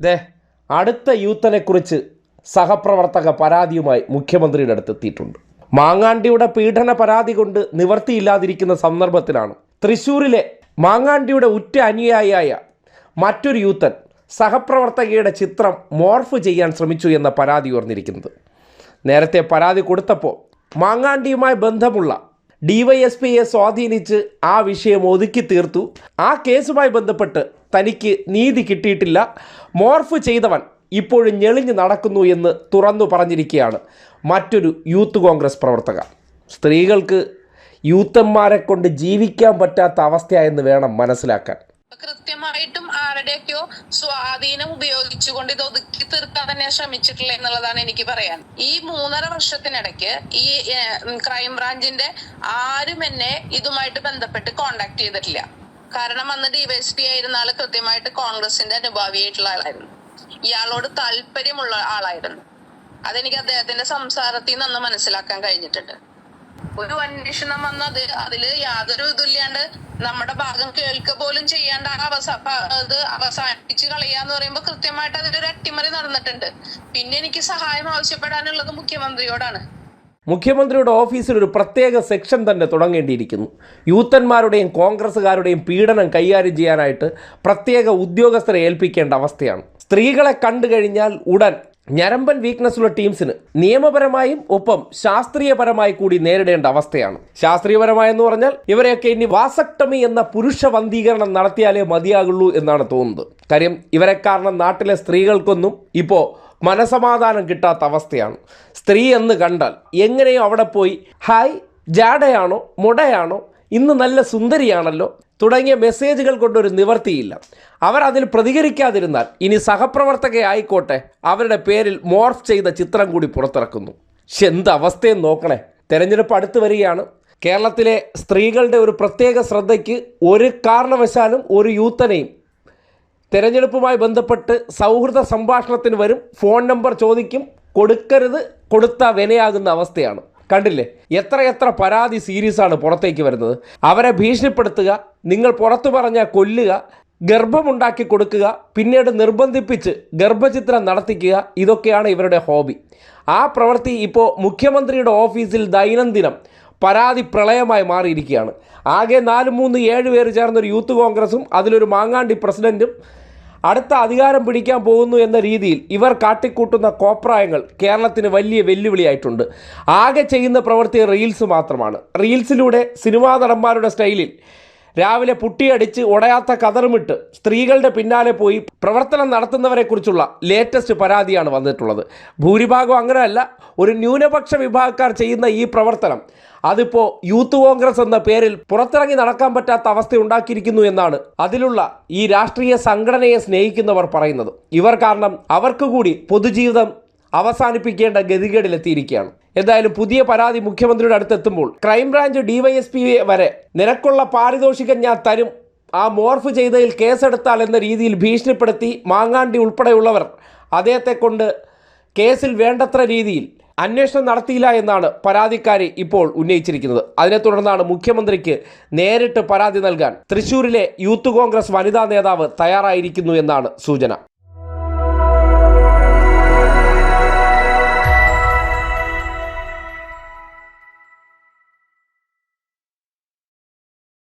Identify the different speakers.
Speaker 1: ദേ അടുത്ത യൂത്തനെക്കുറിച്ച് സഹപ്രവർത്തക പരാതിയുമായി മുഖ്യമന്ത്രിയുടെ അടുത്തെത്തിയിട്ടുണ്ട് മാങ്ങാണ്ടിയുടെ പീഡന പരാതി കൊണ്ട് നിവർത്തിയില്ലാതിരിക്കുന്ന സന്ദർഭത്തിലാണ് തൃശൂരിലെ മാങ്ങാണ്ടിയുടെ ഉറ്റ അനുയായിയായ മറ്റൊരു യൂത്തൻ സഹപ്രവർത്തകയുടെ ചിത്രം മോർഫ് ചെയ്യാൻ ശ്രമിച്ചു എന്ന പരാതി ഉയർന്നിരിക്കുന്നത്. നേരത്തെ പരാതി കൊടുത്തപ്പോൾ മാങ്ങാണ്ടിയുമായി ബന്ധമുള്ള ഡിവൈഎസ്പിയെ സ്വാധീനിച്ച് ആ വിഷയം ഒതുക്കി തീർത്തു. ആ കേസുമായി ബന്ധപ്പെട്ട് തനിക്ക് നീതി കിട്ടിയിട്ടില്ല. മോർഫ് ചെയ്തവൻ ഇപ്പോഴും ഞെളിഞ്ഞ് നടക്കുന്നു എന്ന് തുറന്നു പറഞ്ഞിരിക്കുകയാണ് മറ്റൊരു യൂത്ത് കോൺഗ്രസ് പ്രവർത്തക സ്ത്രീകൾക്ക് യൂത്തന്മാരെ കൊണ്ട് ജീവിക്കാൻ പറ്റാത്ത അവസ്ഥയായെന്ന് വേണം മനസ്സിലാക്കാൻ.
Speaker 2: കൃത്യമായിട്ടും ആരുടെയൊക്കെയോ സ്വാധീനം ഉപയോഗിച്ചുകൊണ്ട് ഇത് ഒതുക്കി തീർക്കാൻ തന്നെ ശ്രമിച്ചിട്ടില്ല എന്നുള്ളതാണ് എനിക്ക് പറയാൻ. ഈ മൂന്നര വർഷത്തിനിടയ്ക്ക് ഈ ക്രൈംബ്രാഞ്ചിന്റെ ക്രൈം ബ്രാഞ്ചിന്റെ ആരും എന്നെ ഇതുമായിട്ട് ബന്ധപ്പെട്ട് കോണ്ടാക്ട് ചെയ്തിട്ടില്ല. കാരണം അന്ന് ഡിവൈഎസ്പി ആയിരുന്ന ആൾ കൃത്യമായിട്ട് കോൺഗ്രസിന്റെ അനുഭാവിയായിട്ടുള്ള ആളായിരുന്നു. ഇയാളോട് താല്പര്യമുള്ള ആളായിരുന്നു. അതെനിക്ക് അദ്ദേഹത്തിന്റെ സംസാരത്തിൽ നിന്ന് അന്ന് മനസ്സിലാക്കാൻ കഴിഞ്ഞിട്ടുണ്ട്. ഒരു അന്വേഷണം വന്നത് അതിൽ യാതൊരു ഇതില്ലാണ്ട് നമ്മുടെ ഭാഗം കേൾക്ക പോലും ചെയ്യാണ്ട് ആ അവസ അത് അവസാനിപ്പിച്ച് കളയാന്ന് പറയുമ്പോൾ കൃത്യമായിട്ട് അതിലൊരു അട്ടിമറി നടന്നിട്ടുണ്ട്. പിന്നെ എനിക്ക് സഹായം ആവശ്യപ്പെടാനുള്ളത് മുഖ്യമന്ത്രിയോടാണ്.
Speaker 1: മുഖ്യമന്ത്രിയുടെ ഓഫീസിൽ ഒരു പ്രത്യേക സെക്ഷൻ തന്നെ തുടങ്ങേണ്ടിയിരിക്കുന്നു. യൂത്തന്മാരുടെയും കോൺഗ്രസ്സുകാരുടെയും പീഡനം കൈകാര്യം ചെയ്യാനായിട്ട് പ്രത്യേക ഉദ്യോഗസ്ഥരെ ഏൽപ്പിക്കേണ്ട അവസ്ഥയാണ്. സ്ത്രീകളെ കണ്ടു കഴിഞ്ഞാൽ ഉടൻ ഞരമ്പൻ വീക്ക്നെസ്സുള്ള ടീംസിന് നിയമപരമായും ഒപ്പം ശാസ്ത്രീയപരമായി കൂടി നേരിടേണ്ട അവസ്ഥയാണ്. ശാസ്ത്രീയപരമായെന്ന് പറഞ്ഞാൽ ഇവരെയൊക്കെ ഇനി വാസക്ടമി എന്ന പുരുഷ വന്ധീകരണം നടത്തിയാലേ മതിയാകുള്ളൂ എന്നാണ് തോന്നുന്നത്. കാര്യം ഇവരെ കാരണം നാട്ടിലെ സ്ത്രീകൾക്കൊന്നും ഇപ്പോൾ മനസമാധാനം കിട്ടാത്ത അവസ്ഥയാണ്. സ്ത്രീ എന്ന് കണ്ടാൽ എങ്ങനെയോ അവിടെ പോയി ഹായ് ജാടയാണോ മുടയാണോ? ഇന്ന് നല്ല സുന്ദരിയാണല്ലോ? തുടങ്ങിയ മെസ്സേജുകൾ കൊണ്ടൊരു നിവർത്തിയില്ല. അവർ അതിൽ പ്രതികരിക്കാതിരുന്നാൽ ഇനി സഹപ്രവർത്തക ആയിക്കോട്ടെ അവരുടെ പേരിൽ മോർഫ് ചെയ്ത ചിത്രം കൂടി പുറത്തിറക്കുന്നു. പക്ഷെ എന്ത് അവസ്ഥയും നോക്കണേ. തെരഞ്ഞെടുപ്പ് അടുത്ത് വരികയാണ്. കേരളത്തിലെ സ്ത്രീകളുടെ ഒരു പ്രത്യേക ശ്രദ്ധയ്ക്ക് ഒരു കാരണവശാലും ഒരു യൂത്തനെയും തെരഞ്ഞെടുപ്പുമായി ബന്ധപ്പെട്ട് സൗഹൃദ സംഭാഷണത്തിന് വരും. ഫോൺ നമ്പർ ചോദിക്കും. കൊടുക്കരുത്. കൊടുത്ത വിനയാകുന്ന അവസ്ഥയാണ്. കണ്ടില്ലേ? എത്ര എത്ര പരാതി സീരീസ് ആണ് പുറത്തേക്ക് വരുന്നത്. അവരെ ഭീഷണിപ്പെടുത്തുക നിങ്ങൾ പുറത്തു പറഞ്ഞാൽ കൊല്ലുക ഗർഭമുണ്ടാക്കി കൊടുക്കുക പിന്നീട് നിർബന്ധിപ്പിച്ച് ഗർഭചിത്രം നടത്തിക്കുക ഇതൊക്കെയാണ് ഇവരുടെ ഹോബി. ആ പ്രവൃത്തി ഇപ്പോൾ മുഖ്യമന്ത്രിയുടെ ഓഫീസിൽ ദൈനംദിനം പരാതി പ്രളയമായി മാറിയിരിക്കുകയാണ്. ആകെ നാല് മൂന്ന് ഏഴ് പേര് ചേർന്നൊരു യൂത്ത് കോൺഗ്രസും അതിലൊരു മാങ്ങാണ്ടി പ്രസിഡന്റും അടുത്ത അധികാരം പിടിക്കാൻ പോകുന്നു എന്ന രീതിയിൽ ഇവർ കാട്ടിക്കൂട്ടുന്ന കോപ്രായങ്ങൾ കേരളത്തിന് വലിയ വെല്ലുവിളിയായിട്ടുണ്ട്. ആകെ ചെയ്യുന്ന പ്രവൃത്തി റീൽസ് മാത്രമാണ്. റീൽസിലൂടെ സിനിമാ നടന്മാരുടെ സ്റ്റൈലിൽ രാവിലെ പുട്ടിയടിച്ച് ഉടയാത്ത കതറുമിട്ട് സ്ത്രീകളുടെ പിന്നാലെ പോയി പ്രവർത്തനം നടത്തുന്നവരെക്കുറിച്ചുള്ള ലേറ്റസ്റ്റ് പരാതിയാണ് വന്നിട്ടുള്ളത്. ഭൂരിഭാഗം അങ്ങനെയല്ല ഒരു ന്യൂനപക്ഷ വിഭാഗക്കാർ ചെയ്യുന്ന ഈ പ്രവർത്തനം അതിപ്പോൾ യൂത്ത് കോൺഗ്രസ് എന്ന പേരിൽ പുറത്തിറങ്ങി നടക്കാൻ പറ്റാത്ത അവസ്ഥ ഉണ്ടാക്കിയിരിക്കുന്നു എന്നാണ് അതിലുള്ള ഈ രാഷ്ട്രീയ സംഘടനയെ സ്നേഹിക്കുന്നവർ പറയുന്നത്. ഇവർ കാരണം അവർക്ക് കൂടി പൊതുജീവിതം അവസാനിപ്പിക്കേണ്ട ഗതികേടിലെത്തിയിരിക്കുകയാണ്. എന്തായാലും പുതിയ പരാതി മുഖ്യമന്ത്രിയുടെ അടുത്തെത്തുമ്പോൾ ക്രൈംബ്രാഞ്ച് ഡിവൈഎസ്പി വരെ നിനക്കുള്ള പാരിതോഷികം ഞാൻ തരും. ആ മോർഫ് ചെയ്തതിൽ കേസെടുത്താൽ എന്ന രീതിയിൽ ഭീഷണിപ്പെടുത്തി മാങ്ങാണ്ടി ഉൾപ്പെടെയുള്ളവർ അദ്ദേഹത്തെ കൊണ്ട് കേസിൽ വേണ്ടത്ര രീതിയിൽ അന്വേഷണം നടത്തിയില്ല എന്നാണ് പരാതിക്കാരി ഇപ്പോൾ ഉന്നയിച്ചിരിക്കുന്നത്. അതിനെ തുടർന്നാണ് മുഖ്യമന്ത്രിക്ക് നേരിട്ട് പരാതി നൽകാൻ തൃശൂരിലെ യൂത്ത് കോൺഗ്രസ് വനിതാ നേതാവ് തയ്യാറായിരിക്കുന്നു എന്നാണ് സൂചന.